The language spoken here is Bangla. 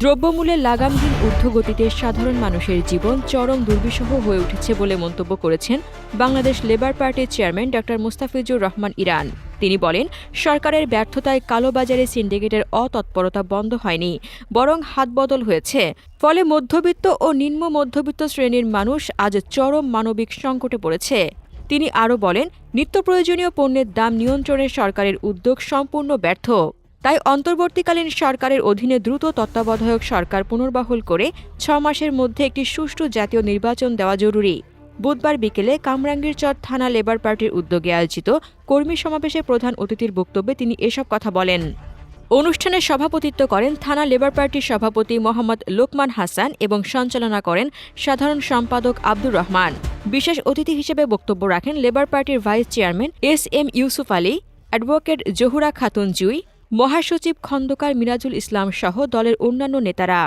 দ্রব্যমূল্যের লাগামহীন ঊর্ধ্বগতিতে সাধারণ মানুষের জীবন চরম দুর্বিষহ হয়ে উঠেছে বলে মন্তব্য করেছেন বাংলাদেশ লেবার পার্টির চেয়ারম্যান ড. মুস্তাফিজুর রহমান ইরান। তিনি বলেন, সরকারের ব্যর্থতায় কালোবাজারে সিন্ডিকেটের অতৎপরতা বন্ধ হয়নি, বরং হাতবদল হয়েছে। ফলে মধ্যবিত্ত ও নিম্ন মধ্যবিত্ত শ্রেণির মানুষ আজ চরম মানবিক সংকটে পড়েছে। তিনি আরও বলেন, নিত্য প্রয়োজনীয় পণ্যের দাম নিয়ন্ত্রণে সরকারের উদ্যোগ সম্পূর্ণ ব্যর্থ। তাই অন্তর্বর্তীকালীন সরকারের অধীনে দ্রুত তত্ত্বাবধায়ক সরকার পুনর্বহল করে ছ মাসের মধ্যে একটি সুষ্ঠু জাতীয় নির্বাচন দেওয়া জরুরি। বুধবার বিকেলে কামরাঙ্গীরচর থানা লেবার পার্টির উদ্যোগে আয়োজিত কর্মী সমাবেশে প্রধান অতিথির বক্তব্যে তিনি এসব কথা বলেন। অনুষ্ঠানে সভাপতিত্ব করেন থানা লেবার পার্টির সভাপতি মোহাম্মদ লোকমান হাসান এবং সঞ্চালনা করেন সাধারণ সম্পাদক আব্দুর রহমান। বিশেষ অতিথি হিসেবে বক্তব্য রাখেন লেবার পার্টির vice chairman S M Yusuf Ali, advocate Zohura Khatun Jui মহাসচিব খন্দকার মিরাজুল ইসলাম সহ দলের অন্যান্য নেতারা।